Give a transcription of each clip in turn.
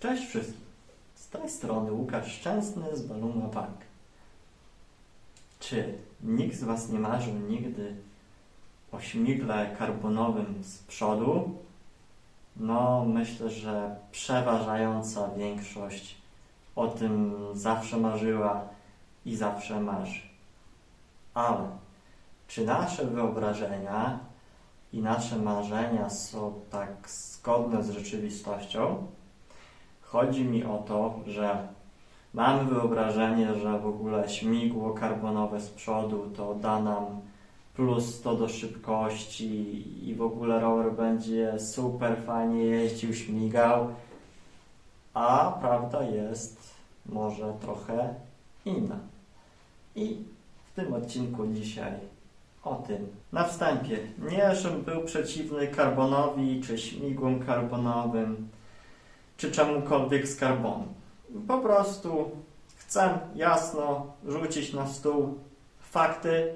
Cześć wszystkim. Z tej strony Łukasz Szczęsny z Baluma Bank. Czy nikt z Was nie marzył nigdy o śmigle karbonowym z przodu? No, myślę, że przeważająca większość o tym zawsze marzyła i zawsze marzy. Ale czy nasze wyobrażenia i nasze marzenia są tak zgodne z rzeczywistością? Chodzi mi o to, że mamy wyobrażenie, że w ogóle śmigło karbonowe z przodu to da nam plus 100 do szybkości i w ogóle rower będzie super fajnie jeździł, śmigał, a prawda jest może trochę inna. I w tym odcinku dzisiaj o tym. Na wstępie, nie żebym był przeciwny karbonowi czy śmigłom karbonowym, czy czemukolwiek z karbonu. Po prostu chcę jasno rzucić na stół fakty,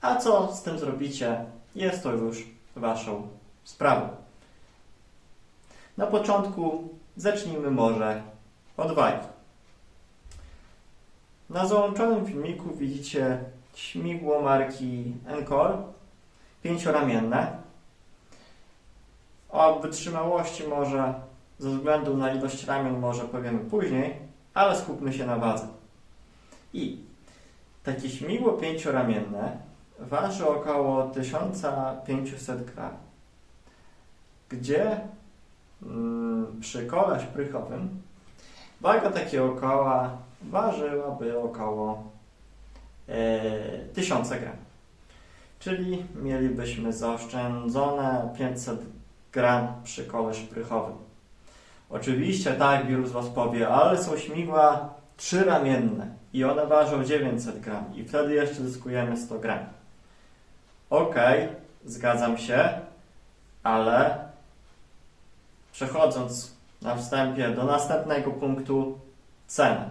a co z tym zrobicie, jest to już Waszą sprawą. Na początku zacznijmy może od wajki. Na załączonym filmiku widzicie śmigło marki Encore, pięcioramienne. O wytrzymałości może ze względu na ilość ramion może powiemy później, ale skupmy się na wadze. I takie śmigło pięcioramienne waży około 1500 gram, gdzie mm, przy kole szprychowym waga takiego koła ważyłaby około e, 1000 gram. Czyli mielibyśmy zaoszczędzone 500 gram przy kole szprychowym. Oczywiście, tak, wielu z Was powie, ale są śmigła trzyramienne i one ważą 900 gram i wtedy jeszcze zyskujemy 100 gram. Okej, zgadzam się, ale przechodząc na wstępie do następnego punktu, ceny.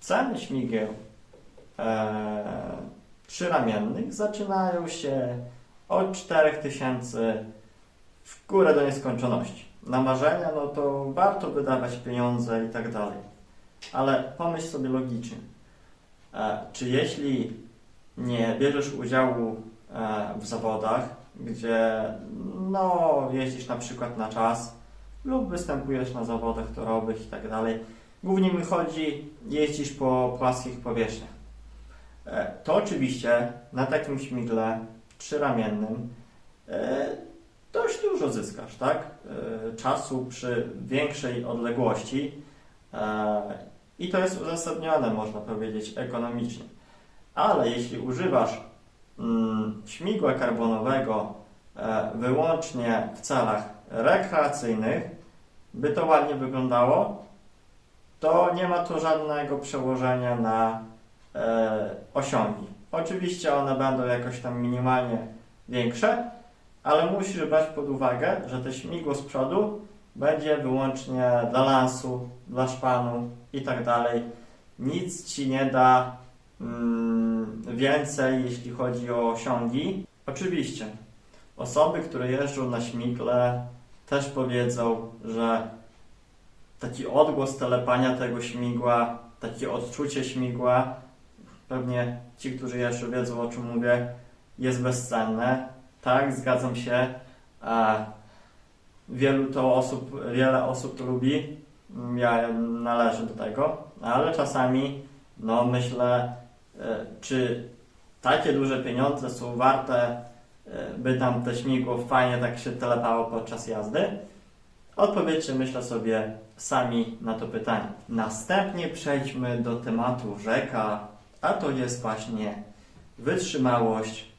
Ceny śmigieł e, trzyramiennych zaczynają się od 4000 w górę do nieskończoności. Na marzenia, no to warto wydawać pieniądze i tak dalej. Ale pomyśl sobie logicznie. E, czy jeśli nie bierzesz udziału e, w zawodach, gdzie no, jeździsz na przykład na czas lub występujesz na zawodach torowych i tak dalej, głównie mi chodzi, jeździsz po płaskich powierzchniach. E, To oczywiście na takim śmigle trzyramiennym dość dużo zyskasz, tak? E, Czasu przy większej odległości e, i to jest uzasadnione, można powiedzieć, ekonomicznie. Ale jeśli używasz mm, śmigła karbonowego e, wyłącznie w celach rekreacyjnych, by to ładnie wyglądało, to nie ma to żadnego przełożenia na osiągi. Oczywiście one będą jakoś tam minimalnie większe, ale musisz brać pod uwagę, że to śmigło z przodu będzie wyłącznie dla lansu, dla szpanu i tak dalej. Nic ci nie da mm, więcej, jeśli chodzi o osiągi. Oczywiście, osoby, które jeżdżą na śmigle, też powiedzą, że taki odgłos telepania tego śmigła, takie odczucie śmigła, pewnie ci, którzy jeżdżą, wiedzą o czym mówię, jest bezcenne. Tak, zgadzam się. E, wielu to osób, wiele osób to lubi. Ja należę do tego, ale czasami, no myślę, e, czy takie duże pieniądze są warte, e, by tam te śmigło fajnie tak się telepało podczas jazdy? Odpowiedzcie, myślę sobie, sami na to pytanie. Następnie przejdźmy do tematu rzeka, a to jest właśnie wytrzymałość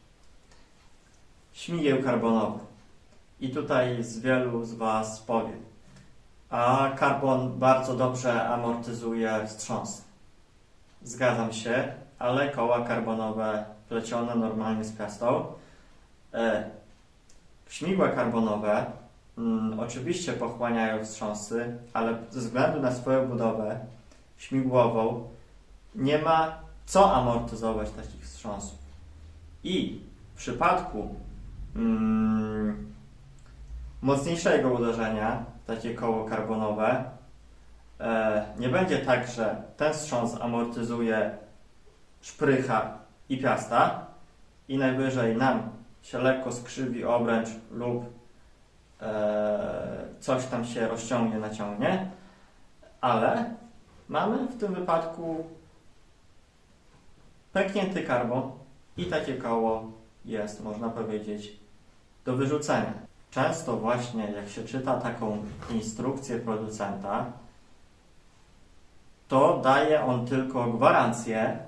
śmigieł karbonowych. I tutaj z wielu z Was powie, a karbon bardzo dobrze amortyzuje wstrząsy. Zgadzam się, ale koła karbonowe plecione normalnie z piastą. E, śmigła karbonowe mm, oczywiście pochłaniają wstrząsy, ale ze względu na swoją budowę śmigłową nie ma co amortyzować takich wstrząsów. I w przypadku mm, mocniejszego uderzenia takie koło karbonowe, e, nie będzie tak, że ten wstrząs amortyzuje szprycha i piasta i najwyżej nam się lekko skrzywi obręcz lub e, coś tam się rozciągnie, naciągnie, ale mamy w tym wypadku pęknięty karbon i takie koło jest, można powiedzieć, do wyrzucenia. Często właśnie jak się czyta taką instrukcję producenta, to daje on tylko gwarancję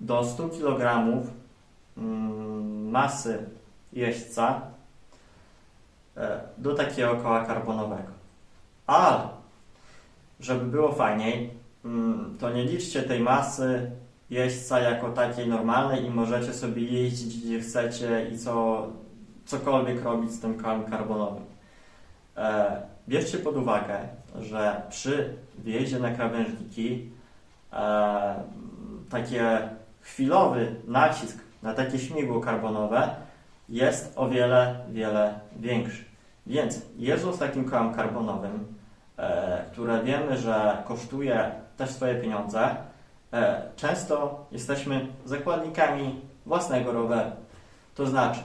do 100 kg mm, masy jeźdźca e, do takiego koła karbonowego. Ale żeby było fajniej, mm, to nie liczcie tej masy jeźdźca jako takiej normalnej i możecie sobie jeździć gdzie chcecie i co, cokolwiek robić z tym kołem karbonowym. E, bierzcie pod uwagę, że przy wjeździe na krawężniki e, takie chwilowy nacisk na takie śmigło karbonowe jest o wiele, wiele większy. Więc jeżdżąc takim kołem karbonowym, e, które wiemy, że kosztuje też swoje pieniądze, często jesteśmy zakładnikami własnego roweru. To znaczy,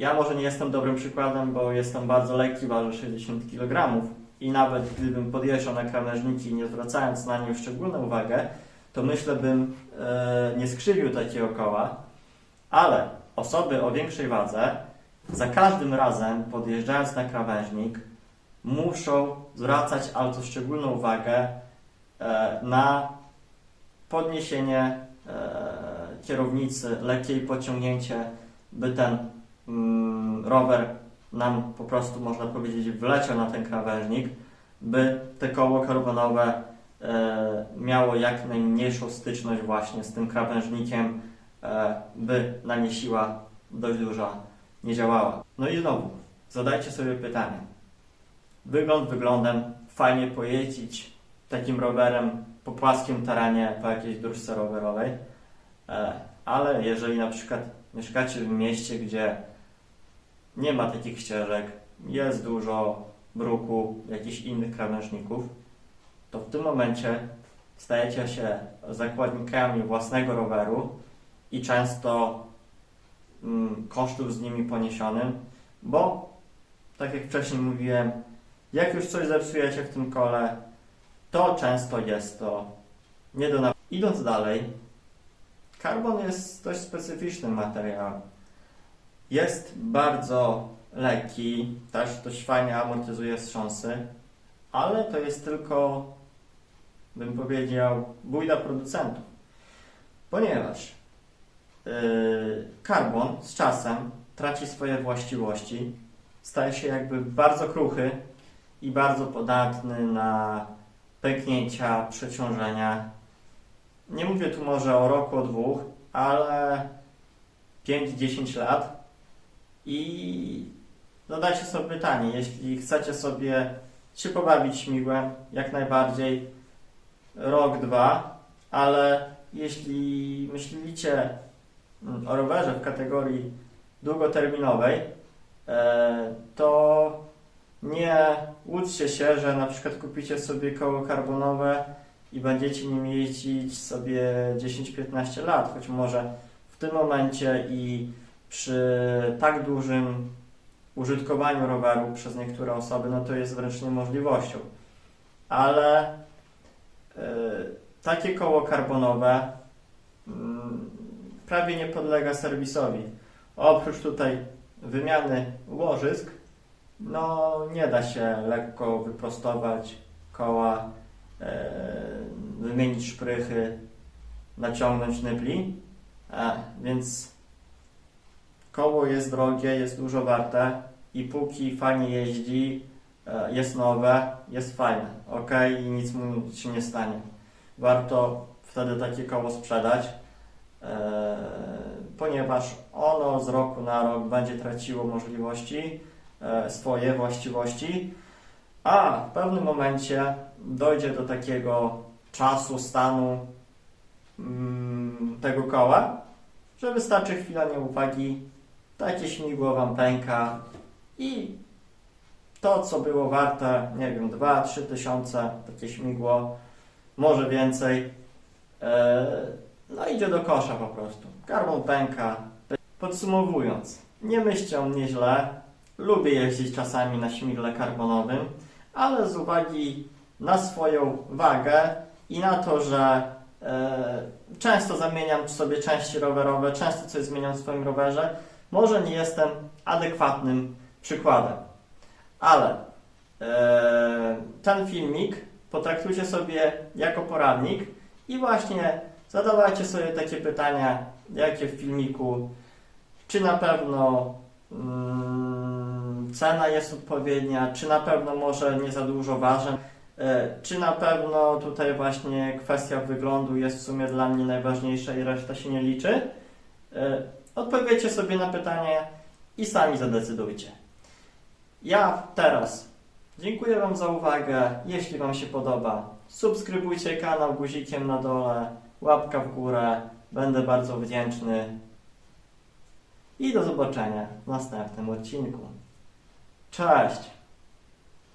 ja może nie jestem dobrym przykładem, bo jestem bardzo lekki, ważę 60 kg i nawet gdybym podjeżdżał na krawężniki nie zwracając na nie szczególną uwagę, to myślę bym e, nie skrzywił takiego koła, ale osoby o większej wadze za każdym razem podjeżdżając na krawężnik muszą zwracać also szczególną uwagę e, na podniesienie e, kierownicy, lekkie pociągnięcie, by ten rower nam po prostu, można powiedzieć, wleciał na ten krawężnik, by te koło karbonowe e, miało jak najmniejszą styczność właśnie z tym krawężnikiem, e, by na nie siła dość duża nie działała. No i znowu, zadajcie sobie pytanie. Wygląd wyglądem, fajnie pojeździć takim rowerem po płaskim terenie, po jakiejś dróżce rowerowej, e, ale jeżeli na przykład mieszkacie w mieście, gdzie nie ma takich ścieżek, jest dużo bruku, jakichś innych krawężników, to w tym momencie stajecie się zakładnikami własnego roweru i często mm, kosztów z nimi poniesionym, bo tak jak wcześniej mówiłem, jak już coś zepsujecie w tym kole, to często jest to nie do. Idąc dalej, karbon jest dość specyficznym materiałem. Jest bardzo lekki, też dość fajnie amortyzuje wstrząsy, ale to jest tylko, bym powiedział, bójda producentów. Ponieważ yy, karbon z czasem traci swoje właściwości, staje się jakby bardzo kruchy i bardzo podatny na pęknięcia, przeciążenia. Nie mówię tu może o roku, o dwóch, ale 5-10 lat i zadajcie sobie pytanie, jeśli chcecie sobie się pobawić śmigłem, jak najbardziej rok, dwa, ale jeśli myślicie mm, o rowerze w kategorii długoterminowej, e, to nie łudźcie się, że na przykład kupicie sobie koło karbonowe i będziecie nim jeździć sobie 10-15 lat, choć może w tym momencie i przy tak dużym użytkowaniu roweru przez niektóre osoby, no to jest wręcz niemożliwością. Ale y, takie koło karbonowe y, prawie nie podlega serwisowi. Oprócz tutaj wymiany łożysk, no nie da się lekko wyprostować koła, y, wymienić szprychy, naciągnąć nybli, e, więc Koło jest drogie, jest dużo warte i póki fajnie jeździ, e, jest nowe, jest fajne, ok, i nic mu się nie stanie. Warto wtedy takie koło sprzedać, e, ponieważ ono z roku na rok będzie traciło możliwości, e, swoje właściwości, a w pewnym momencie dojdzie do takiego czasu, stanu mm, tego koła, że wystarczy chwila nieuwagi takie śmigło Wam pęka i to, co było warte, nie wiem, 2-3 tysiące, takie śmigło, może więcej, e, no idzie do kosza po prostu. Karbon pęka. Podsumowując, nie myślcie o mnie źle, lubię jeździć czasami na śmigle karbonowym, ale z uwagi na swoją wagę i na to, że e, często zamieniam sobie części rowerowe, często coś zmieniam w swoim rowerze, może nie jestem adekwatnym przykładem. Ale e, ten filmik potraktujcie sobie jako poradnik i właśnie zadawajcie sobie takie pytania, jakie w filmiku, czy na pewno mm, cena jest odpowiednia, czy na pewno może nie za dużo ważę, e, czy na pewno tutaj właśnie kwestia wyglądu jest w sumie dla mnie najważniejsza i reszta się nie liczy. Odpowiedzcie sobie na pytania i sami zadecydujcie. Ja teraz dziękuję Wam za uwagę. Jeśli Wam się podoba, subskrybujcie kanał guzikiem na dole, łapka w górę. Będę bardzo wdzięczny. I do zobaczenia w następnym odcinku. Cześć!